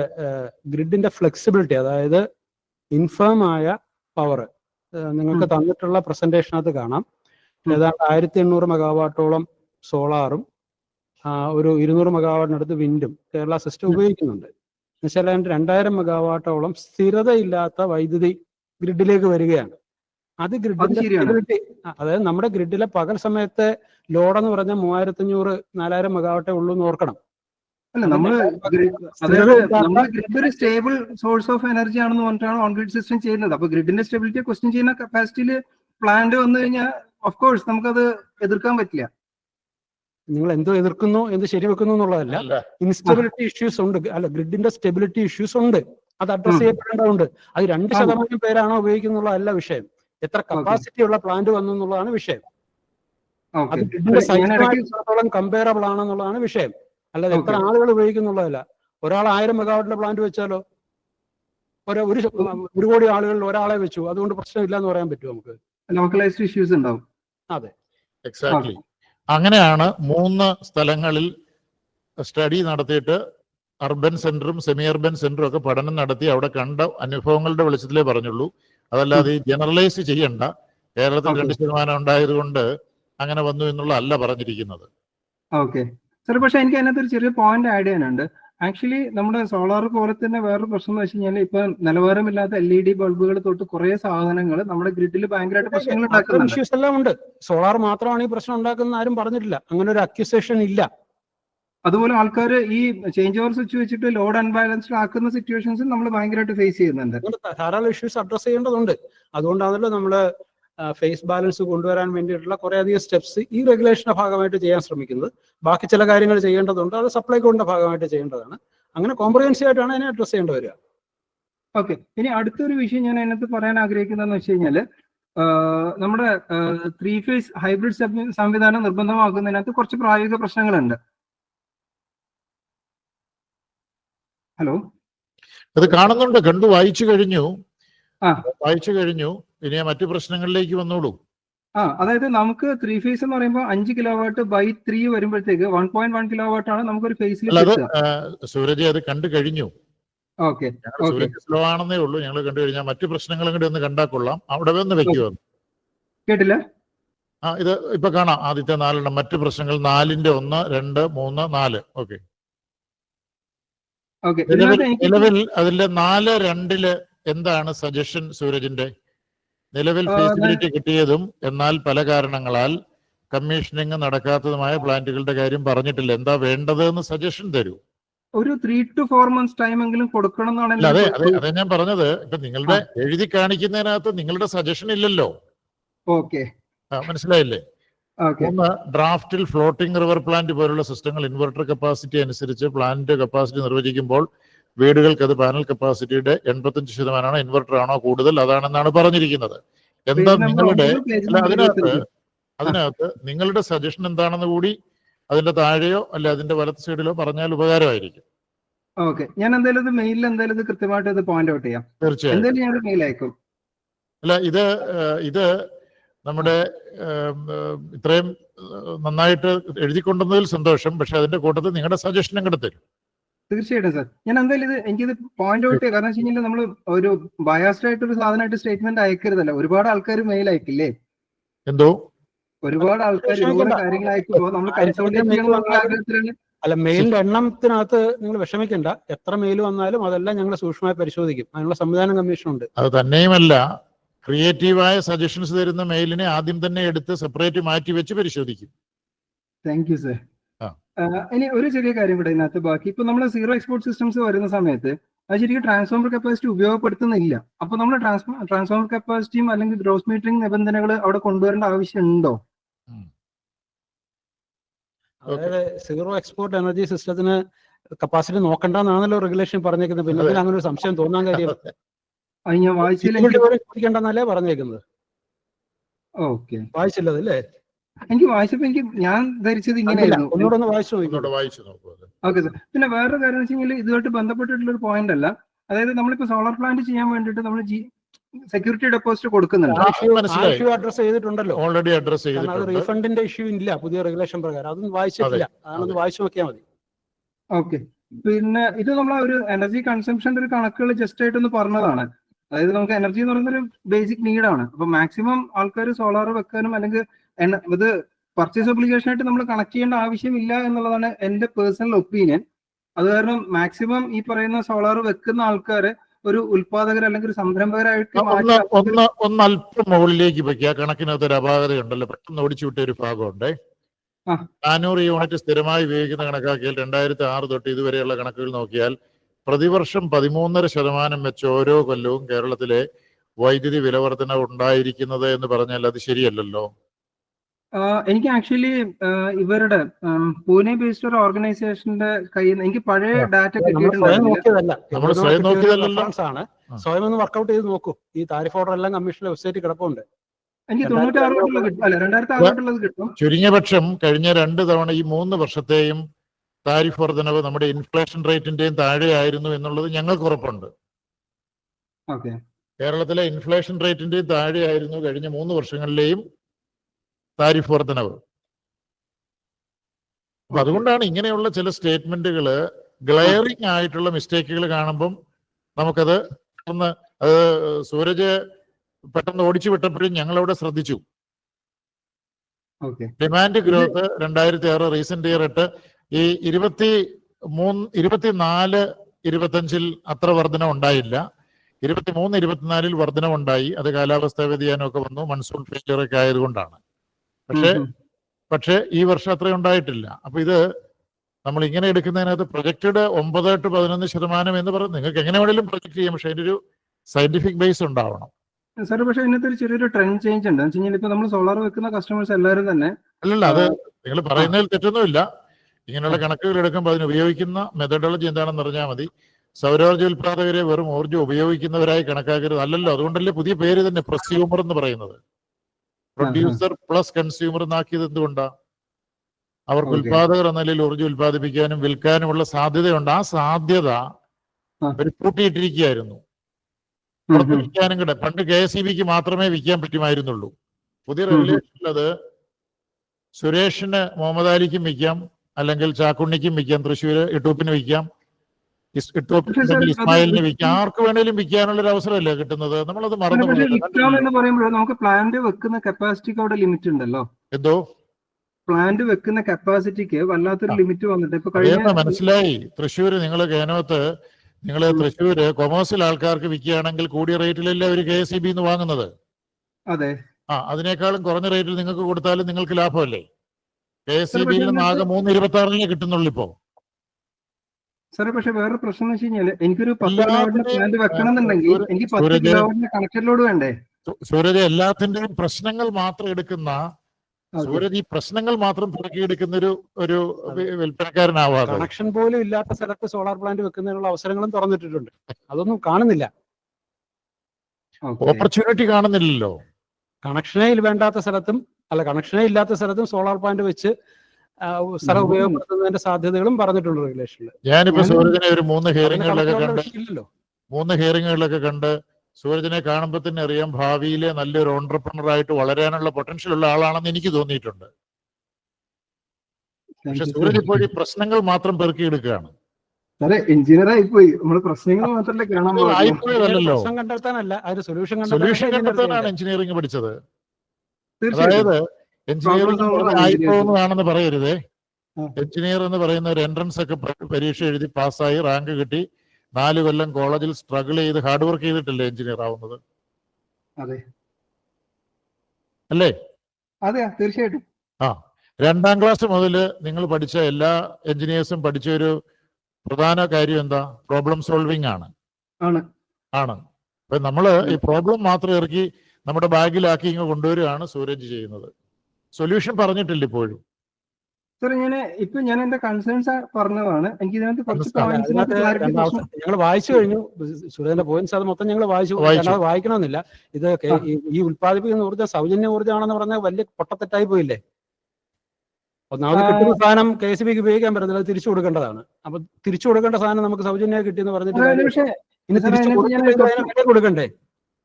ഗ്രിഡിന്റെ ഫ്ലെക്സിബിലിറ്റി അതായത് ഇൻഫേം ആയ പവർ നിങ്ങൾക്ക് തന്നിട്ടുള്ള അത് കാണാം. ഏതാണ്ട് ആയിരത്തി എണ്ണൂറ് മെഗാവാട്ടോളം സോളാറും ഒരു ഇരുന്നൂറ് മെഗാവാട്ടിനടുത്ത് വിൻഡും കേരള സിസ്റ്റം ഉപയോഗിക്കുന്നുണ്ട്. എന്നുവെച്ചാൽ അതിന്റെ രണ്ടായിരം മെഗാവാട്ടോളം സ്ഥിരതയില്ലാത്ത വൈദ്യുതി ഗ്രിഡിലേക്ക് വരികയാണ്. അത് ഗ്രിഡിന്റെ. അതായത് നമ്മുടെ ഗ്രിഡിലെ പകൽ സമയത്തെ ലോഡ് എന്ന് പറഞ്ഞാൽ മൂവായിരത്തി അഞ്ഞൂറ് നാലായിരം മെഗാവാട്ടേ ഉള്ളൂ എന്ന് ഓർക്കണം. അല്ല നമ്മൾ അതായത് ഗ്രിഡ് ഒരു സ്റ്റേബിൾ സോഴ്സ് ഓഫ് എനർജി ആണെന്ന് പറഞ്ഞിട്ടാണ് ഓൺ ഗ്രിഡ് സിസ്റ്റം ചെയ്യുന്നത്. അപ്പൊ ഗ്രിഡിന്റെ സ്റ്റെബിലിറ്റി ക്വസ്റ്റ്യൻ ചെയ്യുന്ന കപ്പാസിറ്റിയിൽ പ്ലാന്റ് വന്നു കഴിഞ്ഞാൽ ഓഫ് കോഴ്സ് നമുക്കത് എതിർക്കാൻ പറ്റില്ല. നിങ്ങൾ എന്തോ എതിർക്കുന്നു എന്ത് ശരിവെക്കുന്നു എന്നുള്ളതല്ല. ഇൻസ്റ്റബിലിറ്റി ഇഷ്യൂസ് ഉണ്ട്. അല്ല ഗ്രിഡിന്റെ സ്റ്റെബിലിറ്റി ഇഷ്യൂസ് ഉണ്ട്. അത് അഡ്രസ്. ചെയ്യപ്പെടേണ്ടതുണ്ട്. അത് രണ്ട്. ശതമാനം പേരാണോ ഉപയോഗിക്കുന്നുള്ളതല്ല വിഷയം. എത്ര കപ്പാസിറ്റി ഉള്ള പ്ലാന്റ് വന്നു എന്നുള്ളതാണ് വിഷയം. അത് ഗ്രിഡിന്റെ സൈസിനോളം കമ്പയറബിൾ ആണെന്നുള്ളതാണ് വിഷയം. അല്ലാതെ എത്ര. ആളുകൾ ഉപയോഗിക്കുന്നുള്ളതല്ല. ഒരാൾ ആയിരം മെഗാവാട്ടിന്റെ പ്ലാന്റ് വെച്ചാലോ? ഒരു ഒരു കോടി ആളുകളിൽ ഒരാളെ വെച്ചു. അതുകൊണ്ട് പ്രശ്നമില്ല എന്ന് പറയാൻ പറ്റുമോ നമുക്ക്? ലോക്കലൈസ്ഡ് ഇഷ്യൂസ് ഉണ്ടാവും. അതെ. എക്സാക്ട്ലി അങ്ങനെയാണ് മൂന്ന് സ്ഥലങ്ങളിൽ സ്റ്റഡി നടത്തിയിട്ട് അർബൻ സെന്ററും സെമി അർബൻ സെന്ററും ഒക്കെ പഠനം നടത്തി അവിടെ കണ്ട അനുഭവങ്ങളുടെ വെളിച്ചത്തിലേ പറഞ്ഞുള്ളൂ. അതല്ലാതെ ഈ ജനറലൈസ് ചെയ്യണ്ട. കേരളത്തിൽ. രണ്ട് ശതമാനം ഉണ്ടായതുകൊണ്ട് അങ്ങനെ വന്നു എന്നുള്ള അല്ല പറഞ്ഞിരിക്കുന്നത്. ഓക്കെ സാർ പക്ഷെ എനിക്ക് അതിനകത്ത് ഒരു ചെറിയ പോയിന്റ് ആഡ് ചെയ്യാനുണ്ട്. ആക്ച്വലി നമ്മുടെ സോളാർ പോലെ തന്നെ വേറൊരു പ്രശ്നം എന്ന് വെച്ച് കഴിഞ്ഞാൽ ഇപ്പൊ നിലവാരമില്ലാത്ത എൽ ഇ ഡി ബൾബുകൾ തൊട്ട് കുറെ സാധനങ്ങൾ നമ്മുടെ ഗ്രിഡിൽ ഭയങ്കരമായിട്ട് പ്രശ്നങ്ങൾ ഇഷ്യൂസ് എല്ലാം ഉണ്ട്. സോളാർ മാത്രമാണ് ഈ പ്രശ്നം ഉണ്ടാക്കുന്ന ആരും പറഞ്ഞിട്ടില്ല. അങ്ങനെ ഒരു അക്യുസേഷൻ ഇല്ല. അതുപോലെ ആൾക്കാർ ഈ ചേഞ്ച് ഓവർ സ്വിച്ച് വെച്ചിട്ട് ലോഡ് അൺബാലൻസ്ഡ് ആക്കുന്ന സിറ്റുവേഷൻസ് നമ്മൾ ഭയങ്കരമായിട്ട് ഫേസ് ചെയ്യുന്നുണ്ട്. ധാരാളം ഇഷ്യൂസ് അഡ്രസ് ചെയ്യേണ്ടതുണ്ട്. അതുകൊണ്ടാണല്ലോ നമ്മൾ ഫേസ് ബാലൻസ് കൊണ്ടുവരാൻ വേണ്ടിയിട്ടുള്ള കുറേ അധികം സ്റ്റെപ്സ് ഈ റെഗുലേഷന്റെ ഭാഗമായിട്ട് ചെയ്യാൻ ശ്രമിക്കുന്നത്. ബാക്കി ചില കാര്യങ്ങൾ ചെയ്യേണ്ടതുണ്ട്. അത് സപ്ലൈ സപ്ലൈകോണിന്റെ ഭാഗമായിട്ട് ചെയ്യേണ്ടതാണ്. അങ്ങനെ കോംപ്രഹെൻസീവ് ആയിട്ടാണ് അതിനെ അഡ്രസ് ചെയ്യേണ്ടി വരിക. ഓക്കെ ഇനി അടുത്തൊരു വിഷയം ഞാൻ അതിനകത്ത് പറയാൻ ആഗ്രഹിക്കുന്നതെന്ന് വെച്ച് കഴിഞ്ഞാൽ നമ്മുടെ ത്രീ ഫേസ് ഹൈബ്രിഡ് സംവിധാനം നിർബന്ധമാക്കുന്നതിനകത്ത് കുറച്ച് പ്രായോഗിക പ്രശ്നങ്ങളുണ്ട്. ഹലോ അത് കാണുന്നുണ്ട്. കണ്ടു വായിച്ചു കഴിഞ്ഞു. വായിച്ചു കഴിഞ്ഞു. ഇനി മറ്റു പ്രശ്നങ്ങളിലേക്ക് വന്നോളൂ. ആ അതായത് നമുക്ക് ത്രീ ഫേസ് എന്ന് പറയുമ്പോൾ അഞ്ച് കിലോ വാട്ട് ബൈ ത്രീ വരുമ്പോഴത്തേക്ക് one point one kilo watt ആണ് നമുക്കൊരു ഫേസിൽ അല്ല അത് ആ, സൂരജ് അത് കണ്ടു കഴിഞ്ഞു. ഓക്കെ സ്ലോ ആണെന്നേ ഉള്ളൂ. ഞങ്ങൾ കണ്ടു കഴിഞ്ഞാൽ മറ്റു പ്രശ്നങ്ങൾ കൂടി ഒന്ന് കണ്ടാൽ കൊള്ളാം അവിടെ വന്ന് വെക്കുക കേട്ടില്ല? ആ ഇത് ഇപ്പൊ കാണാം. ആദ്യത്തെ നാലെണ്ണം. മറ്റു പ്രശ്നങ്ങൾ നാലിന്റെ ഒന്ന് രണ്ട് മൂന്ന് നാല്. ഓക്കെ. നിലവിൽ അതിന്റെ അതിലെ നാല് രണ്ടിൽ എന്താണ് സജഷൻ സൂരജിന്റെ? നിലവിൽ ഫീസിബിലിറ്റി കിട്ടിയതും എന്നാൽ പല കാരണങ്ങളാൽ കമ്മീഷനിങ് നടക്കാത്തതുമായ പ്ലാന്റുകളുടെ കാര്യം പറഞ്ഞിട്ടില്ല. എന്താ വേണ്ടത് എന്ന് സജഷൻ തരൂ. ഒരു three two four months time എങ്കിലും കൊടുക്കണം എന്നാണ് അതെ അതെ അതെ ഞാൻ പറഞ്ഞത്. ഇപ്പൊ നിങ്ങളുടെ എഴുതി കാണിക്കുന്നതിനകത്ത് നിങ്ങളുടെ സജഷൻ ഇല്ലല്ലോ. ഓക്കെ. മനസ്സിലായില്ലേ? ഒന്ന് ഡ്രാഫ്റ്റിൽ ഫ്ലോട്ടിംഗ് റിവർ പ്ലാന്റ് പോലുള്ള സിസ്റ്റങ്ങൾ ഇൻവെർട്ടർ കപ്പാസിറ്റി അനുസരിച്ച് പ്ലാന്റ് കപ്പാസിറ്റി നിർവചിക്കുമ്പോൾ വീടുകൾക്ക് അത് പാനൽ കപ്പാസിറ്റിയുടെ എൺപത്തഞ്ച് ശതമാനമാണോ ഇൻവെർട്ടർ ആണോ കൂടുതൽ അതാണെന്നാണ് പറഞ്ഞിരിക്കുന്നത്. എന്താ നിങ്ങളുടെ അല്ല അതിനകത്ത് അതിനകത്ത് നിങ്ങളുടെ സജഷൻ എന്താണെന്ന് കൂടി അതിന്റെ താഴെയോ അല്ലെ അതിന്റെ വലത്ത് സൈഡിലോ പറഞ്ഞാൽ ഉപകാരമായിരിക്കും. ഓക്കെ ഞാൻ എന്തായാലും ഇത് മെയിലിൽ എന്തായാലും ഇത് കൃത്യമായിട്ട് ഇത് പോയിന്റ് ഔട്ട് ചെയ്യാം. തീർച്ചയായും. ഞാൻ മെയിൽ അയക്കും. അല്ല ഇത് ഇത് നമ്മുടെ ഇത്രയും നന്നായിട്ട് എഴുതിക്കൊണ്ടുവന്നതിൽ സന്തോഷം. പക്ഷെ അതിന്റെ കൂട്ടത്തിൽ നിങ്ങളുടെ സജഷനും കൂടെ തരും. തീർച്ചയായിട്ടും സാർ. ഞാൻ എന്തായാലും ഇത് എനിക്കിത് പോയിന്റ് ഔട്ട് ചെയ്യാം. കാരണം വെച്ച് കഴിഞ്ഞാൽ നമ്മൾ ഒരു ബയാസ്ഡ് ആയിട്ട് ഒരു സാധനമായിട്ട് സ്റ്റേറ്റ്മെന്റ് അയക്കരുതല്ലോ. ഒരുപാട് ആൾക്കാർ മെയിൽ അയക്കില്ലേ? എന്തോ? ഒരുപാട് ആൾക്കാർ. കാര്യങ്ങൾ അയക്കുമ്പോൾ നമ്മൾ കൺസൾട്ടേറ്റ് ചെയ്യണം എന്നുള്ള ആഗ്രഹത്തിലാണ് അല്ല മെയിലിന്റെ എണ്ണത്തിനകത്ത് നിങ്ങൾ വിഷമിക്കണ്ട. എത്ര മെയിൽ വന്നാലും അതെല്ലാം ഞങ്ങൾ സൂക്ഷ്മമായി പരിശോധിക്കും. അതിനുള്ള സംവിധാനം കമ്മീഷൻ ഉണ്ട്. അത് തന്നെയുമല്ല. ക്രിയേറ്റീവായ സജഷൻസ് തരുന്ന മെയിലിനെ ആദ്യം തന്നെ എടുത്ത് സെപ്പറേറ്റ് മാറ്റി വെച്ച് പരിശോധിക്കും. Thank you sir. ഇനി ഒരു ചെറിയ കാര്യം കൂടെ ഇതിനകത്ത് ബാക്കി. ഇപ്പൊ നമ്മൾ സീറോ എക്സ്പോർട്ട് സിസ്റ്റംസ് വരുന്ന സമയത്ത് അത് ശരിക്കും ട്രാൻസ്ഫോമർ കപ്പാസിറ്റി ഉപയോഗപ്പെടുത്തുന്നില്ല. അപ്പൊ നമ്മൾ ട്രാൻസ്ഫോമർ കപ്പാസിറ്റിയും അല്ലെങ്കിൽ ഗ്രോസ് മീറ്ററിംഗ് നിബന്ധനകൾ അവിടെ കൊണ്ടുവരേണ്ട ആവശ്യമുണ്ടോ? അതായത് സീറോ എക്സ്പോർട്ട് എനർജി സിസ്റ്റത്തിന് കപ്പാസിറ്റി നോക്കണ്ടെന്നാണല്ലോ റെഗുലേഷൻ പറഞ്ഞേക്കുന്നത്. പിന്നെ. അങ്ങനെ ഒരു സംശയം തോന്നാൻ കാര്യം. അത് ഞാൻ വായിച്ചില്ല ചോദിക്കണ്ടെന്നല്ലേ പറഞ്ഞേക്കുന്നത്. ഓക്കെ വായിച്ചില്ലത് അല്ലേ എനിക്ക് വായിച്ചപ്പോ എനിക്ക് ഞാൻ ധരിച്ചത് ഇങ്ങനെയായിരുന്നു. ഒന്നുകൂടെ വായിച്ചു ഓക്കെ സാർ. പിന്നെ വേറൊരു കാര്യം വെച്ച് കഴിഞ്ഞാൽ ഇതുമായിട്ട് ബന്ധപ്പെട്ടിട്ടുള്ള ഒരു പോയിന്റ് അല്ല. അതായത് നമ്മളിപ്പോ സോളാർ പ്ലാന്റ് ചെയ്യാൻ വേണ്ടിട്ട് നമ്മൾ സെക്യൂരിറ്റി ഡെപ്പോസിറ്റ് കൊടുക്കുന്നുണ്ട്. അഡ്രസ് ചെയ്തിട്ടുണ്ടല്ലോ. ഓൾറെഡി അഡ്രസ് ചെയ്തിട്ടുണ്ട്. റീഫണ്ടിന്റെ ഇഷ്യൂ ഇല്ല പുതിയ റെഗുലേഷൻ പ്രകാരം. അതൊന്നും വായിച്ചിട്ടില്ല. അതൊന്ന് വായിച്ചു നോക്കിയാൽ മതി. ഓക്കെ. പിന്നെ ഇത് നമ്മൾ ഒരു എനർജി കൺസംഷന്റെ ഒരു കണക്കുകൾ ജസ്റ്റ് ആയിട്ടൊന്ന് പറഞ്ഞതാണ്. അതായത് നമുക്ക് എനർജി എന്ന് പറയുന്ന ഒരു ബേസിക് നീഡാണ് അപ്പൊ മാക്സിമം ആൾക്കാർ സോളാർ വെക്കാനും അല്ലെങ്കിൽ ഇത് പർച്ചേസ് ഒബ്ലിഗേഷൻ ആയിട്ട് നമ്മൾ കണക്ട് ചെയ്യേണ്ട ആവശ്യമില്ല എന്നുള്ളതാണ് എന്റെ പേഴ്സണൽ ഒപ്പീനിയൻ അത് കാരണം മാക്സിമം ഈ പറയുന്ന സോളാർ വെക്കുന്ന ആൾക്കാര് ഒരു ഉത്പാദകർ അല്ലെങ്കിൽ ഒരു സംരംഭകരായിട്ട് ഒന്ന് ഒന്ന് അല്പം മുകളിലേക്ക് വെക്കുക കണക്കിനകത്ത് ഒരു അപാകതയുണ്ടല്ലോ പെട്ടെന്ന് ഓടിച്ചു വിട്ട ഒരു ഭാഗമുണ്ട്. നാനൂറ് യൂണിറ്റ് സ്ഥിരമായി ഉപയോഗിക്കുന്ന കണക്കാക്കിയാൽ രണ്ടായിരത്തി ആറ് തൊട്ട് ഇതുവരെയുള്ള കണക്കുകൾ നോക്കിയാൽ പ്രതിവർഷം പതിമൂന്നര ശതമാനം വെച്ച് ഓരോ കൊല്ലവും കേരളത്തിലെ വൈദ്യുതി വിലവർധന ഉണ്ടായിരിക്കുന്നത് എന്ന് പറഞ്ഞാൽ അത് ശരിയല്ലല്ലോ. എനിക്ക് ആക്ച്വലി ഇവരുടെ പൂനെ ബേസ്ഡ് ഒരു ഓർഗനൈസേഷന്റെ കയ്യിൽ നിന്ന് എനിക്ക് പഴയ ഡാറ്റ കിട്ടിയിട്ടുണ്ട് സ്വയം നോക്കിയതല്ല. നമ്മൾ സ്വയം കിട്ടിയ ഒരു ആണ്. സ്വയം ഒന്ന് ചെയ്ത് നോക്കൂ. ഈ താരിഫ് ഓർഡർ എല്ലാം കമ്മീഷന്റെ കിടപ്പുണ്ട്. എനിക്ക് കിട്ടും. അല്ല രണ്ടായിരത്തി ആറ് കിട്ടും. ചുരുങ്ങിയ പക്ഷം കഴിഞ്ഞ രണ്ട് തവണ ഈ മൂന്ന് വർഷത്തെയും താരിഫ് വർധനവ് നമ്മുടെ ഇൻഫ്ലേഷൻ റേറ്റിന്റെയും താഴെയായിരുന്നു എന്നുള്ളത് ഞങ്ങൾക്ക് ഉറപ്പുണ്ട്. ഓക്കെ. കേരളത്തിലെ ഇൻഫ്ലേഷൻ റേറ്റിന്റെയും താഴെയായിരുന്നു കഴിഞ്ഞ മൂന്ന് വർഷങ്ങളിലെയും താരിഫ് വർധനവ് അപ്പൊ അതുകൊണ്ടാണ് ഇങ്ങനെയുള്ള ചില സ്റ്റേറ്റ്മെന്റുകൾ ഗ്ലയറിംഗ് ആയിട്ടുള്ള മിസ്റ്റേക്കുകൾ കാണുമ്പം നമുക്കത് ഒന്ന് അത് സൂരജ് പെട്ടെന്ന് ഓടിച്ചു വിട്ടപ്പോഴും ഞങ്ങളവിടെ ശ്രദ്ധിച്ചു. ഓക്കെ ഡിമാൻഡ് ഗ്രോത്ത് രണ്ടായിരത്തി ആറ് റീസെന്റ് ഇയർ ഇട്ട് ഈ ഇരുപത്തി മൂന്ന് ഇരുപത്തിനാല് ഇരുപത്തഞ്ചിൽ അത്ര വർധന ഉണ്ടായില്ല. ഇരുപത്തി മൂന്ന് ഇരുപത്തിനാലിൽ വർധന ഉണ്ടായി. അത് കാലാവസ്ഥാ വ്യതിയാനമൊക്കെ വന്നു. മൺസൂൺ ഫെയിലിയർ ഒക്കെ ആയതുകൊണ്ടാണ്. പക്ഷേ പക്ഷേ ഈ വർഷം അത്ര ഉണ്ടായിട്ടില്ല. അപ്പൊ ഇത് നമ്മൾ ഇങ്ങനെ എടുക്കുന്നതിനകത്ത് പ്രൊജക്റ്റഡ് ഒമ്പത് ടു പതിനൊന്ന് ശതമാനം എന്ന് പറയുന്നത് നിങ്ങൾക്ക് എങ്ങനെ വേണേലും പ്രൊജക്ട് ചെയ്യാം. പക്ഷെ അതിന്റെ ഒരു സയന്റിഫിക് ബേസ് ഉണ്ടാവണം. സാർ പക്ഷെ ഇതിനകത്ത് ഒരു ചെറിയൊരു ട്രെൻഡ് ചേഞ്ച് ഉണ്ട്. എന്ന് ഇപ്പൊ നമ്മൾ സോളാർ വെക്കുന്ന കസ്റ്റമേഴ്സ് എല്ലാവരും തന്നെ അല്ലല്ല അത് നിങ്ങൾ പറയുന്നതിൽ തെറ്റൊന്നുമില്ല. ഇങ്ങനെയുള്ള കണക്കുകൾ എടുക്കുമ്പോൾ അതിന് ഉപയോഗിക്കുന്ന മെത്തഡോളജി എന്താണെന്ന് അറിഞ്ഞാൽ മതി. സൗരോർജ ഉൽപാദകരെ വെറും ഊർജം ഉപയോഗിക്കുന്നവരായി കണക്കാക്കരുത്. അല്ലല്ലോ അതുകൊണ്ടല്ലേ പുതിയ പേര് തന്നെ പ്രസ്യൂമർ എന്ന് പറയുന്നത്. പ്രൊഡ്യൂസർ പ്ലസ് കൺസ്യൂമർ എന്നാക്കിയത് എന്തുകൊണ്ടാ? അവർക്ക് ഉത്പാദകർ ഉൽപാദകർ എന്ന നിലയിൽ ഊർജം ഉൽപ്പാദിപ്പിക്കാനും വിൽക്കാനുമുള്ള സാധ്യതയുണ്ട്. ആ സാധ്യത. അവർ പൂട്ടിയിട്ടിരിക്കുകയായിരുന്നു പുറത്ത് വിൽക്കാനും കൂടെ. പണ്ട് കെ എസ് ഇ ബിക്ക് മാത്രമേ വിൽക്കാൻ പറ്റുമായിരുന്നുള്ളൂ. പുതിയ റെഗുലേഷൻ. റെഗുലേഷനിൽ അത് സുരേഷിന് മുഹമ്മദ് അലിക്കും വിൽക്കാം അല്ലെങ്കിൽ ചാക്കുണ്ണിക്കും വിൽക്കാം തൃശ്ശൂര് ഇട്ടൂപ്പിന് വിൽക്കാം അത് ഇസ്മായിലിന് വിൽക്കാം ആർക്ക് വേണേലും വിൽക്കാനുള്ള ഒരു അവസരമല്ലേ കിട്ടുന്നത്? നമ്മളത് മറന്നു. എന്ന് പറയുമ്പോൾ നമുക്ക് പ്ലാന്റ് വെക്കുന്ന കപ്പാസിറ്റിക്ക് അവിടെ ലിമിറ്റ് ഉണ്ടല്ലോ. എന്തോ? പ്ലാന്റ് വെക്കുന്ന കപ്പാസിറ്റിക്ക് വല്ലാത്തൊരു ലിമിറ്റ് വന്നിട്ട് ഇപ്പൊ കഴിഞ്ഞ മനസ്സിലായി. തൃശ്ശൂര് നിങ്ങൾ കേനോത്ത് നിങ്ങൾ തൃശ്ശൂര് കൊമേഴ്സിൽ ആൾക്കാർക്ക് വിൽക്കുകയാണെങ്കിൽ കൂടിയ റേറ്റിലല്ലേ ഒരു കെ എസ് ഇ ബി എന്ന് വാങ്ങുന്നത്? അതെ. ആ അതിനേക്കാളും കുറഞ്ഞ റേറ്റിൽ നിങ്ങൾക്ക് കൊടുത്താലും നിങ്ങൾക്ക് ലാഭമല്ലേ? കെ എസ് ഇ ബിന്ന് ബിയിൽ നിന്ന് ആകെ മൂന്ന് ഇരുപത്തി ആറിനെ കിട്ടുന്നുള്ളൂ ഇപ്പോ. സാറേ പക്ഷെ വേറൊരു പ്രശ്നം എന്ന് വെച്ച് കഴിഞ്ഞാൽ എനിക്കൊരു പത്ത് കിലോവാട്ടിന്റെ പ്ലാന്റ് വെക്കണം എന്നുണ്ടെങ്കിൽ എനിക്ക് പത്ത് കിലോവാട്ടിന്റെ കണക്റ്റഡ് ലോഡ് വേണ്ടേ? സൂരജ് എല്ലാത്തിന്റെയും പ്രശ്നങ്ങൾ മാത്രം എടുക്കുന്ന. സൂരജ് ഈ പ്രശ്നങ്ങൾ മാത്രം തുടക്കിയെടുക്കുന്ന ഒരു ഒരു വിൽപ്പനക്കാരനാവാതെ. കണക്ഷൻ പോലും ഇല്ലാത്ത സ്ഥലത്ത് സോളാർ പ്ലാന്റ് വെക്കുന്നതിനുള്ള അവസരങ്ങളും തുറന്നിട്ടിട്ടുണ്ട്. അതൊന്നും കാണുന്നില്ല. ഓപ്പർച്യൂണിറ്റി കാണുന്നില്ലല്ലോ. കണക്ഷനേ വേണ്ടാത്ത സ്ഥലത്തും അല്ല കണക്ഷനേ ഇല്ലാത്ത സ്ഥലത്തും സോളാർ പ്ലാന്റ് വെച്ച് സ്ഥലം. ഉപയോഗപ്പെടുത്തുന്നതിന്റെ സാധ്യതകളും പറഞ്ഞിട്ടുണ്ട് റെഗുലേഷനിൽ ഞാനിപ്പോ ഞാനും- സൂരജിനെ ഒരു മൂന്ന് ഹിയറിങ്ങുകളിലൊക്കെ കണ്ട് മൂന്ന് ഹിയറിങ്ങുകളിലൊക്കെ കണ്ട് സൂരജിനെ കാണുമ്പോൾ തന്നെ അറിയാം ഭാവിയിലെ നല്ലൊരു ഓണ്ടർപ്രണർ ആയിട്ട് വളരാനുള്ള പൊട്ടൻഷ്യൽ ഉള്ള ആളാണെന്ന് എനിക്ക് തോന്നിയിട്ടുണ്ട്. പക്ഷെ. സൂരജ് ഇപ്പോൾ ഈ പ്രശ്നങ്ങൾ മാത്രം പെറുക്കിയെടുക്കുകയാണ് എഞ്ചിനീയർ ആയിപ്പോയി. നമ്മൾ പ്രശ്നങ്ങൾ മാത്രമല്ലേ കാണാൻ. ആയിപ്പോയതല്ലോ സൊല്യൂഷൻ കണ്ടെത്താനാണ് എഞ്ചിനീയറിംഗ് പഠിച്ചത്. അതായത് എഞ്ചിനീയറിംഗ് പറയരുത്. ആയിപ്പോകുന്നതാണെന്ന് എഞ്ചിനീയർ എന്ന് പറയുന്ന ഒരു എൻട്രൻസ് ഒക്കെ പരീക്ഷ എഴുതി പാസ്സായി റാങ്ക് കിട്ടി. നാല് കൊല്ലം കോളേജിൽ സ്ട്രഗിൾ ചെയ്ത് ഹാർഡ് വർക്ക് ചെയ്തിട്ടല്ലേ എഞ്ചിനീയർ ആവുന്നത്. അല്ലേ? അതെ തീർച്ചയായിട്ടും. ആ. രണ്ടാം ക്ലാസ് മുതൽ നിങ്ങൾ പഠിച്ച എല്ലാ എഞ്ചിനീയേഴ്സും പഠിച്ച ഒരു പ്രധാന കാര്യം എന്താ? പ്രോബ്ലം സോൾവിങ് ആണ്. ആണ്. ആണ്. അപ്പൊ നമ്മൾ ഈ പ്രോബ്ലം മാത്രം ഇറക്കി നമ്മുടെ ബാഗിലാക്കി ഇങ്ങ് കൊണ്ടുവരികയാണ് സൂരജ് ചെയ്യുന്നത്. സൊല്യൂഷൻ പറഞ്ഞിട്ടില്ല ഇപ്പോഴും. സാർ ഞാൻ ഇപ്പൊ ഞാൻ എന്റെ കൺസേൺസ് പറഞ്ഞതാണ്. എനിക്ക് ഇതിനകത്ത് കുറച്ച് ഞങ്ങൾ വായിച്ചു കഴിഞ്ഞു. സുരേന്ദ്ര പോയിന്റ്സ് അത് മൊത്തം ഞങ്ങൾ വായിച്ചു. വായിക്കണമെന്നില്ല. ഇത് ഈ- ഉത്പാദിപ്പിക്കുന്ന ഊർജം സൗജന്യ ഊർജമാണെന്ന് പറഞ്ഞാൽ വലിയ പൊട്ടത്തെറ്റായി പോയില്ലേ? ഒന്നാമത്. കിട്ടുന്ന സാധനം കെ എസ് ബിക്ക് ഉപയോഗിക്കാൻ പറ്റുന്നില്ല അത് തിരിച്ചു കൊടുക്കേണ്ടതാണ്. അപ്പൊ തിരിച്ചു കൊടുക്കേണ്ട സാധനം നമുക്ക് സൗജന്യമായി കിട്ടിയെന്ന് പറഞ്ഞിട്ട് ഇനി തിരിച്ചു കൊടുക്കണ്ടേ?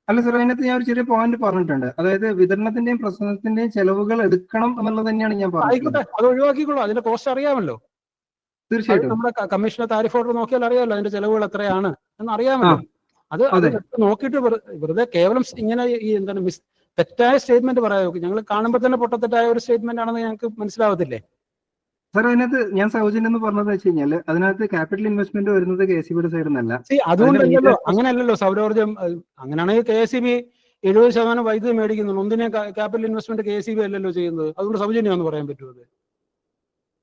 അല്ല സാർ അതിനകത്ത് ഞാൻ ഒരു ചെറിയ പോയിന്റ് പറഞ്ഞിട്ടുണ്ട്. അതായത് വിതരണത്തിന്റെയും പ്രസരണത്തിന്റെയും ചെലവുകൾ എടുക്കണം എന്നുള്ളത് തന്നെയാണ് ഞാൻ പറഞ്ഞത് അത് ഒഴിവാക്കിക്കോളൂ അതിന്റെ കോസ്റ്റ് അറിയാമല്ലോ. തീർച്ചയായിട്ടും. നമ്മുടെ കമ്മീഷണർ താരിഫ് ഓർഡർ നോക്കിയാൽ അറിയാമല്ലോ അതിന്റെ ചെലവുകൾ എത്രയാണ് എന്ന് അറിയാമല്ലോ. അത് അത് നോക്കിയിട്ട് വെറുതെ കേവലം ഇങ്ങനെ ഈ എന്താണ് മിസ് തെറ്റായ സ്റ്റേറ്റ്മെന്റ് പറയാം. ഞങ്ങൾ കാണുമ്പോൾ തന്നെ പൊട്ടത്തെറ്റായ ഒരു സ്റ്റേറ്റ്മെന്റ് ആണെന്ന് ഞങ്ങൾക്ക് മനസ്സിലാവത്തില്ലേ? സാർ അതിനകത്ത് ഞാൻ സൗജന്യം എന്ന് പറഞ്ഞത് വെച്ച് കഴിഞ്ഞാൽ അതിനകത്ത് ക്യാപിറ്റൽ ഇൻവെസ്റ്റ്മെന്റ് വരുന്നത് കെ സി ബിയുടെ സൈഡിൽ നിന്നല്ല അതുകൊണ്ടല്ലോ അങ്ങനെയല്ലല്ലോ സൗരോർജം അങ്ങനെയാണെങ്കിൽ കെ എസ് ബി എഴുപത് ശതമാനം വൈദ്യുതി മേടിക്കുന്നുള്ളൂ ഒന്നിനെ capital investment K C B അല്ലല്ലോ ചെയ്യുന്നത്. അതുകൊണ്ട് എന്ന് പറയാൻ പറ്റുമോ അത്?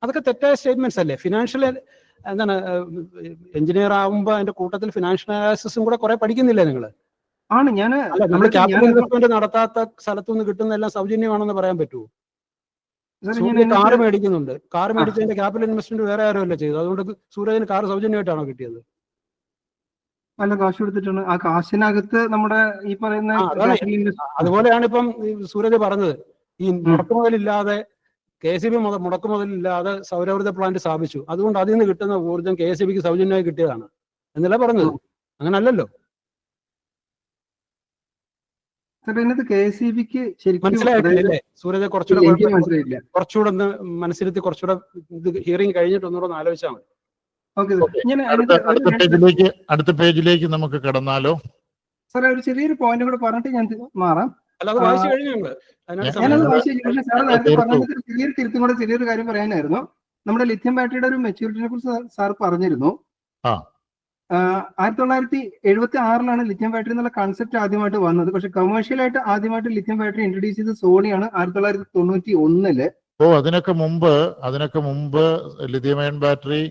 അതൊക്കെ തെറ്റായ സ്റ്റേറ്റ്മെന്റ്സ് അല്ലേ? ഫിനാൻഷ്യൽ എന്താണ് എഞ്ചിനീയർ ആകുമ്പോൾ അതിന്റെ കൂട്ടത്തിൽ ഫിനാൻഷ്യൽ അനാലിസിസും കൂടെ കുറെ പഠിക്കുന്നില്ലേ നിങ്ങൾ ആണ് ഞാൻ നമ്മൾ ക്യാപിറ്റൽ ഇൻവെസ്റ്റ്മെന്റ് നടത്താത്ത സ്ഥലത്തുനിന്ന് കിട്ടുന്ന എല്ലാം സൗജന്യമാണെന്ന് പറയാൻ പറ്റുമോ? കാർ മേടിക്കുന്നുണ്ട്. കാർ മേടിച്ചതിന്റെ ക്യാപിറ്റൽ ഇൻവെസ്റ്റ്മെന്റ് വേറെ ആരും അല്ല ചെയ്തത്. അതുകൊണ്ട് സൂരജിന് കാർ സൗജന്യമായിട്ടാണോ കിട്ടിയത്? നല്ല കാശ് കൊടുത്തിട്ടാണ്. ആ കാശിനകത്ത് നമ്മുടെ ഈ പറയുന്ന അതുപോലെയാണ് ഇപ്പം സൂരജ് പറഞ്ഞത്. ഈ മുടക്കുമുതലില്ലാതെ കെ സി ബി മുടക്കുമുതലില്ലാതെ സൗരോർജ പ്ലാന്റ് സ്ഥാപിച്ചു. അതുകൊണ്ട് അതിൽ നിന്ന് കിട്ടുന്ന ഊർജം കെ എസ് ബിക്ക് സൗജന്യമായി കിട്ടിയതാണ്. എന്നല്ല പറഞ്ഞത്? അങ്ങനല്ലല്ലോ. ഇതിനകത്ത് കെ ബിക്ക് മനസ്സിലായിട്ടില്ല സൂരജ് കുറച്ചുകൂടെ എനിക്ക് മനസ്സിലായില്ല കുറച്ചുകൂടെ ഒന്ന് മനസ്സിലെത്തി കുറച്ചുകൂടെ ഇത് ഹിയറിംഗ് കഴിഞ്ഞിട്ട് ഒന്നുകൂടെ ഒന്ന് ആലോചിച്ചാൽ മതി. അടുത്ത പേജിലേക്ക് അടുത്ത പേജിലേക്ക് നമുക്ക് കടന്നാലോ? സാറേ ഒരു ചെറിയൊരു പോയിന്റ് കൂടെ പറഞ്ഞിട്ട് ഞാൻ മാറാം. വായിച്ചു കഴിഞ്ഞു ഞങ്ങൾ ഞാൻ- ഞാനത് വായിച്ചു കഴിഞ്ഞു. നേരത്തെ. പറഞ്ഞത് ചെറിയൊരു തിരുത്തും കൂടെ ചെറിയൊരു കാര്യം പറയാനായിരുന്നു. നമ്മുടെ ലിഥ്യം ബാറ്ററിയുടെ ഒരു മെച്യൂരിറ്റിനെ കുറിച്ച് സാർ പറഞ്ഞിരുന്നു. ആയിരത്തി തൊള്ളായിരത്തി എഴുപത്തി ആറിലാണ് ലിഥിയം ബാറ്ററി എന്നുള്ള കൺസെപ്റ്റ് ആദ്യമായിട്ട് വന്നത്. പക്ഷെ കമേഴ്ഷ്യലായിട്ട് ആദ്യമായിട്ട് ലിഥിയം ബാറ്ററി ഇൻട്രൊഡ്യൂസ് ചെയ്ത സോണിയാണ് ആയിരത്തി തൊള്ളായിരത്തി തൊണ്ണൂറ്റി ഒന്നിൽ ഓ അതിനൊക്കെ മുമ്പ് അതിനൊക്കെ മുമ്പ് ലിഥിയം അയൺ ബാറ്ററി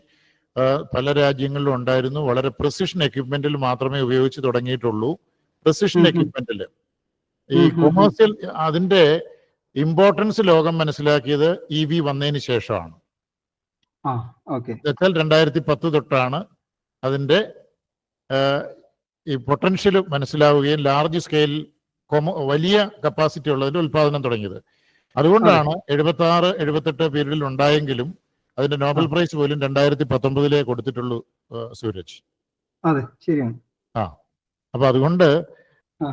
പല രാജ്യങ്ങളിലും ഉണ്ടായിരുന്നു. വളരെ പ്രിസിഷൻ എക്യുപ്മെന്റിൽ മാത്രമേ ഉപയോഗിച്ച് തുടങ്ങിയിട്ടുള്ളൂ. പ്രിസിഷൻ. എക്യുപ്മെന്റിൽ ഈ. കൊമേഴ്സ്യൽ അതിന്റെ ഇമ്പോർട്ടൻസ് ലോകം മനസ്സിലാക്കിയത് ഇ വി വന്നതിന് ശേഷമാണ്. രണ്ടായിരത്തി പത്ത് തൊട്ടാണ് അതിന്റെ ആ, ഈ പൊട്ടൻഷ്യൽ മനസ്സിലാവുകയും ലാർജ് സ്കെയിലിൽ കൊമ വലിയ കപ്പാസിറ്റി ഉള്ളതിന്റെ ഉൽപാദനം തുടങ്ങിയത്. അതുകൊണ്ടാണ് എഴുപത്തി ആറ് എഴുപത്തെട്ട് പീരീഡിൽ ഉണ്ടായെങ്കിലും അതിന്റെ നോബൽ പ്രൈസ് പോലും രണ്ടായിരത്തി പത്തൊമ്പതിലേ കൊടുത്തിട്ടുള്ളൂ ആ, സൂരജ്. അതെ ശരിയാണ്. അപ്പൊ അതുകൊണ്ട് ആ.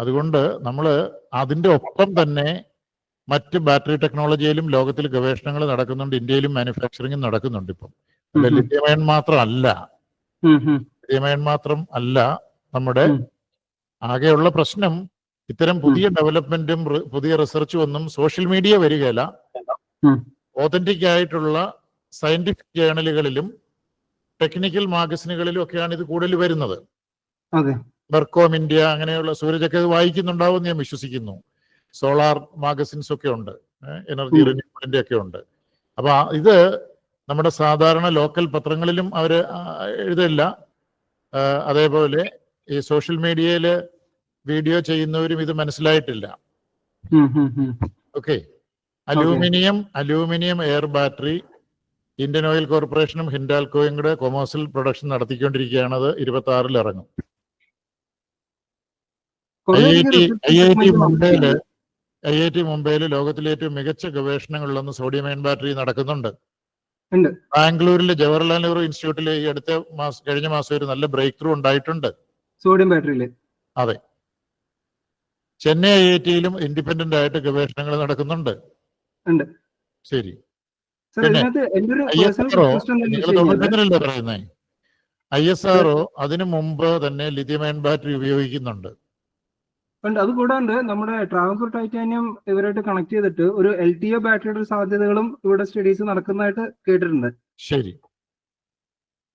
അതുകൊണ്ട് നമ്മൾ അതിന്റെ ഒപ്പം തന്നെ മറ്റ് ബാറ്ററി ടെക്നോളജിയിലും ലോകത്തിൽ ഗവേഷണങ്ങൾ നടക്കുന്നുണ്ട് ഇന്ത്യയിലും മാനുഫാക്ചറിങ്ങും നടക്കുന്നുണ്ട് ഇപ്പം. ലിഥിയം മാത്രമല്ല അയൺ മാത്രം അല്ല നമ്മുടെ. ആകെയുള്ള പ്രശ്നം ഇത്തരം പുതിയ ഡെവലപ്മെന്റും പുതിയ റിസർച്ചും ഒന്നും സോഷ്യൽ മീഡിയ വരികയില്ല. ഓതന്റിക് ആയിട്ടുള്ള സയന്റിഫിക് ജേണലുകളിലും ടെക്നിക്കൽ മാഗസിനുകളിലും ഒക്കെയാണ് ഇത് കൂടുതൽ വരുന്നത്. അതെ. ബർക്കോം ഇന്ത്യ അങ്ങനെയുള്ള സൂരജൊക്കെ ഇത് വായിക്കുന്നുണ്ടാവും ഞാൻ വിശ്വസിക്കുന്നു. സോളാർ മാഗസിൻസ് ഒക്കെ ഉണ്ട് എനർജി. റിന്യൂവലിന്റെ ഒക്കെ ഉണ്ട്. അപ്പൊ ഇത് നമ്മുടെ സാധാരണ ലോക്കൽ പത്രങ്ങളിലും അവർ എഴുതില്ല അതേപോലെ ഈ സോഷ്യൽ മീഡിയയിൽ വീഡിയോ ചെയ്യുന്നവരും ഇത് മനസ്സിലായിട്ടില്ല. Okay. Aluminium aluminium air battery Indian Oil കോർപ്പറേഷനും ഹിൻഡാൽക്കോയും കൂടെ കൊമേഴ്സ്യൽ പ്രൊഡക്ഷൻ നടത്തിക്കൊണ്ടിരിക്കുകയാണ്. അത് ഇരുപത്തി ആറിൽ ഇറങ്ങും I I T I I T മുംബൈയിൽ ഐ ഐ ടി മുംബൈയിൽ ലോകത്തിലെ ഏറ്റവും മികച്ച ഗവേഷണങ്ങളിലൊന്ന് സോഡിയം അയൺ ബാറ്ററി നടക്കുന്നുണ്ട്. ഉണ്ട്. ബാംഗ്ലൂരിലെ ജവഹർലാൽ നെഹ്റു ഇൻസ്റ്റിറ്റ്യൂട്ടിൽ ഈ അടുത്ത മാസം കഴിഞ്ഞ മാസം ഒരു നല്ല ബ്രേക്ക് ത്രൂ ഉണ്ടായിട്ടുണ്ട്. സോഡിയം ബാറ്ററിയിൽ അതെ. ചെന്നൈ ഐ ഐ ടിയിലും ഇൻഡിപെൻഡന്റ് ആയിട്ട് ഗവേഷണങ്ങൾ നടക്കുന്നുണ്ട്. ഉണ്ട്. ശരി. പറയുന്നേ? ഐ എസ് ആർഒ അതിനു മുമ്പ് തന്നെ ലിഥിയം അയൺ ബാറ്ററി ഉപയോഗിക്കുന്നുണ്ട്. ഉണ്ട്. അത് കൂടാണ്ട് നമ്മുടെ ട്രാവൻകൂർ ടൈറ്റാനിയം ഇവരായിട്ട് കണക്ട് ചെയ്തിട്ട് ഒരു എൽ ടി ഒ ബാറ്ററിയുടെ സാധ്യതകളും ഇവിടെ സ്റ്റഡീസ് നടക്കുന്നതായിട്ട് കേട്ടിട്ടുണ്ട്. ശരി.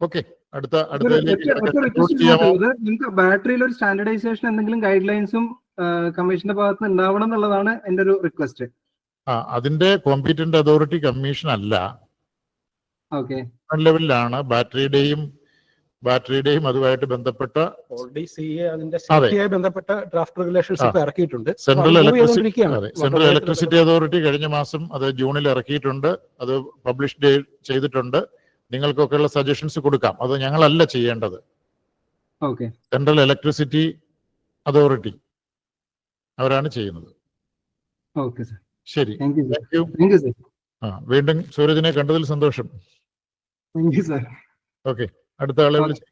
ഓക്കെ അടുത്ത നിങ്ങൾക്ക് ബാറ്ററിയിൽ ഒരു സ്റ്റാൻഡർഡൈസേഷൻ എന്തെങ്കിലും ഗൈഡ് ലൈൻസും കമ്മീഷന്റെ ഭാഗത്ത് നിന്ന് ഉണ്ടാവണം എന്നുള്ളതാണ് എന്റെ ഒരു റിക്വസ്റ്റ് ആ അതിന്റെ കോമ്പീറ്റന്റ് അതോറിറ്റി കമ്മീഷൻ അല്ല. ഓക്കെ ലെവലിലാണ് ബാറ്ററിയുടെയും ബാറ്ററിയുടെയും അതുമായിട്ട് ബന്ധപ്പെട്ട. ബന്ധപ്പെട്ട ഡ്രാഫ്റ്റ് റെഗുലേഷൻസ് ഒക്കെ ഇറക്കിയിട്ടുണ്ട്. Central electricity central electricity authority കഴിഞ്ഞ മാസം അത് ജൂണിൽ ഇറക്കിയിട്ടുണ്ട്. അത് പബ്ലിഷ് ചെയ്തിട്ടുണ്ട്. നിങ്ങൾക്കൊക്കെയുള്ള സജഷൻസ് കൊടുക്കാം. അത് ഞങ്ങളല്ല ചെയ്യേണ്ടത്. സെൻട്രൽ ഇലക്ട്രിസിറ്റി അതോറിറ്റി അവരാണ് ചെയ്യുന്നത്. ശരി. വീണ്ടും സൂരജിനെ കണ്ടതിൽ സന്തോഷം. ഓക്കെ. അടുത്ത ആളെ വിളിച്ച്